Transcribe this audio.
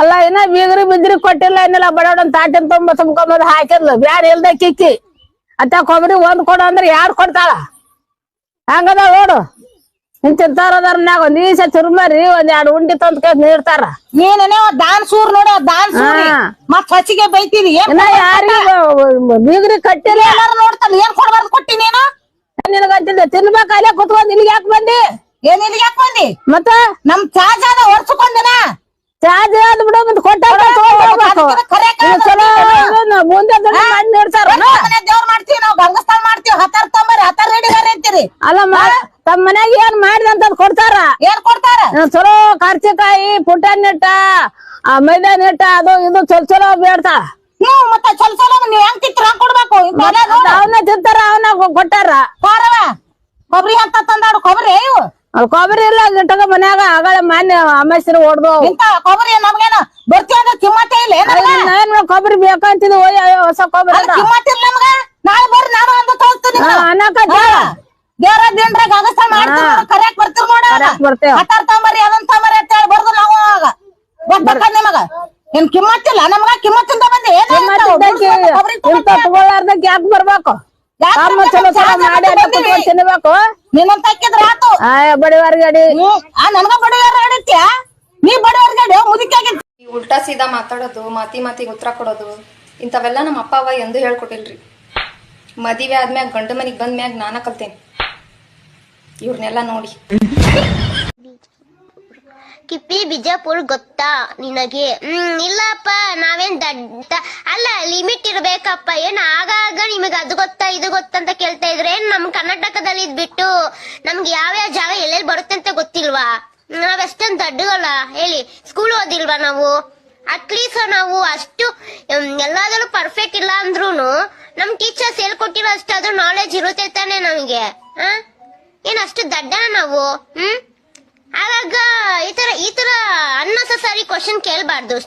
ಅಲ್ಲ ಇನ್ನ ಬೀಗ್ರಿ ಬಿದ್ರಿ ಕೊಟ್ಟಿಲ್ಲ ಏನಿಲ್ಲ ಬಡವಡ ತಾಟಿನ ತುಂಬ ತುಂಬ್ಕೊಂಬದ್ ಹಾಕಿದ್ಲು. ಬ್ಯಾಡ ಇಲ್ದ ಕಿಕ್ಕಿ. ಅತ್ತ ಕೊಬ್ಬರಿ ಒಂದ್ ಕೊಡು ಅಂದ್ರೆ ಯಾರು ಕೊಡ್ತಾಳ? ಹಂಗದ ನೋಡು. ಇಂತಿಂತಾರದಾರ ಅದರ ಒಂದ್ ಈಸ ಚುರುಮರಿ ಒಂದ್ ಎರಡು ಉಂಡಿ ತಂದ್ ಕೇಸ್ ನೀಡ್ತಾರ. ನೀನೇ ದಾನ್ ಸೂರ್ ನೋಡಿ ದಾನ್ ಸೂರಿ. ಮತ್ ಹಚ್ಚಿಗೆ ಬೈತೀನಿ ಏನ್ ಯಾರಿಗ ಬೀಗ್ರಿ ಕಟ್ಟಿಲ್ಲ. ಎಲ್ಲಾರು ನೋಡ್ತಾನ ಏನ್ ಕೊಡ್ಬಾರ್ದು ಕೊಟ್ಟಿ ನೀನು? ನಿನಗಂತಿದ್ದೆ ತಿನ್ಬೇಕ ಅಲ್ಲೇ ಕುತ್ಕೊಂಡ್ ಇಲ್ಲಿಗೆ ಯಾಕೆ ಬಂದಿ? ಏನ್ ಇಲ್ಲಿಗೆ ಯಾಕೆ ಬಂದಿ? ಮತ್ತ? ನಮ್ ತಾಜಾನ ವರ್ಷಕ್ಕೊಂದಿನ ಚಾರ್ಜ್ ಆದ್ ಬಿಡು ಮತ್ ಕೊಟ್ಟಾಗ. ಮುಂದೆ ನೀಡ್ತಾರ ಮನೆ ದೇವ್ರ ಮಾಡ್ತೀವಿ ನಾವು ಗಂಗಸ್ಥಾನ ಮಾಡ್ತೀವಿ ಹತ್ತಾರ ತೊಂಬರಿ ಹತ್ತಾರ ರೆಡಿಗಾರ ಅಂತೀರಿ ಅಲ್ಲ ತಮ್ಮ ಮನ್ಯಾಗ ಏನ್ ಮಾಡಿದಂತ ಕೊಡ್ತಾರ? ಏನ್ ಕೊಡ್ತಾರ? ಚಲೋ ಕರ್ಚಿಕಾಯಿ ಪುಟಾಣಿ ಇಟ್ಟ ಆ ಮೈದಾನ ಹಿಟ್ಟ ಅದು ಇದು ಚಲೋ ಚಲೋ ಬೇಡ್ತಾರ ನೀವು ಮತ್ತೆ ಚಲ್ ಚಲ ನೀವ್ ಹೆಂಗ್ ತಿಂತೀರ ಕೊಡ್ಬೇಕು. ಅವನ್ನ ತಿಂತಾರ ಅವನ್ನ ಕೊಟ್ಟಾರ. ಕೊಬ್ಬರಿ ಅಂತ ತಂದಾಡು ಕೊಬ್ಬರಿ ಇವು ಕೊಬ್ಬರಿ ಇಲ್ಲ ಗಿಟ್ಟಗ ಮನ್ಯಾಗ ಆಗಳ ಮಾನ್ಯ ಅಮಾಸ್ಯರ ಹೊಡ್ದು ಇಂತ ಕೊಬ್ಬರಿ ನಮ್ಗೇನ ಬರ್ತೀವಿ ಕಿಮ್ಮತ್ತೆ ಕಿಮ್ಮತ್ತೇ ಇಲ್ಲ ಏನ ಕೊಬ್ಬರಿ ಬೇಕಂತಿದ್ ಓಯ್ ಅಯ್ಯೋ ಹೊಸ ಕೊಬ್ಬರಿ ಅದ. ಕಿಮ್ಮತ್ತಿಲ್ಲ ನಮ್ಗ? ನಾಳೆ ಬರ್ರಿ ನಾನು ಅಂತ ತೋರಿಸ್ತೀನಿ ಅನ್ನಕ. ದೇವ್ರ ದಿನ್ರ ಗಗಸ್ತ ಮಾಡ್ತೀವಿ. ಕರೆಯಕ್ ಬರ್ತೀವಿ ನೋಡ. ಹತ್ತಾರ ತೊಂಬರಿ ಅದನ್ ತೊಂಬರಿ ಅಂತ ಹೇಳಿ ಬರ್ದು ನಾವು ಅವಾಗ ಗೊತ್ತಕ್ಕ ನಿಮಗ? ಏನ್ ಕಿಮ್ಮತ್ತಿಲ್ಲ ನಮ್ಗ? ಕಿಮ್ಮತ್ತಿಂದ ಬಂದೆ? ತಗೊಳ್ಳಾರ್ದಕ್ ಯಾಕೆ ಬರ್ಬೇಕು? ಚಲೋ ಚಲೋ ಮಾಡಿ ತಿನ್ಬೇಕು. ನೀನಂತ ಹಾಕಿದ್ರ ಆತು. ನನ್ಗ ಬಡವರ ನೀ ಮುದುಕಾಗಿ ಉಲ್ಟಾ ಸೀದಾ ಮಾತಾಡೋದು ಮಾತಿ ಮಾತಿಗೆ ಉತ್ತರ ಕೊಡೋದು ಇಂಥವೆಲ್ಲ ನಮ್ಮ ಅಪ್ಪ ಅವ ಎಂದು ಹೇಳ್ಕೊಟ್ಟಿಲ್ರಿ. ಮದುವೆ ಆದ್ಮ್ಯಾಗ ಗಂಡ ಮನೆಗೆ ಬಂದ ಮ್ಯಾಗ ನಾನ ಕಲ್ತೇನೆ. ಇವ್ರನ್ನೆಲ್ಲ ನೋಡಿ. ಕಿಪ್ಪಿ ಬಿಜಾಪುರ್ ಗೊತ್ತಾ ನಿನಗೆ? ಹ್ಮ್ ಇಲ್ಲಪ್ಪ ನಾವೇನ್ ದಡ್ಡ ಅಲ್ಲ ಲಿಮಿಟ್ ಇರ್ಬೇಕಪ್ಪ. ಏನ್ ಆಗಾಗ ನಿಮಗೆ ಅದು ಗೊತ್ತಾ ಇದು ಗೊತ್ತಂತ ಅಂತ ಕೇಳ್ತಾ ಇದ್ರೆ ಏನ್ ನಮ್ ಕರ್ನಾಟಕದಲ್ಲಿ ಇದ್ಬಿಟ್ಟು ನಮ್ಗೆ ಯಾವ್ಯಾವ ನಾವ್ ನಾವೆಷ್ಟೊಂದ್ ದಡ್ಡಗಳ ಹೇಳಿ ಸ್ಕೂಲ್ ಓದಿಲ್ವಾ ನಾವು? ಅಟ್ಲೀಸ್ಟ್ ನಾವು ಅಷ್ಟು ಎಲ್ಲಾದ್ರೂ ಪರ್ಫೆಕ್ಟ್ ಇಲ್ಲ ಅಂದ್ರೂನು ನಮ್ ಟೀಚರ್ಸ್ ಹೇಳ್ಕೊಟ್ಟಿರೋ ಅಷ್ಟಾದ್ರೂ ನಾಲೆಜ್ ಇರುತ್ತೆ ತಾನೆ ನಮಗೆ. ಏನ್ ಅಷ್ಟು ದಡ್ಡ ನಾವು? ಹ್ಮ್? ಆವಾಗ ಈ ತರ ಈ ತರ ಅನ್ನೆಸರಿ ಕ್ವಶನ್ ಕೇಳಬಾರ್ದು.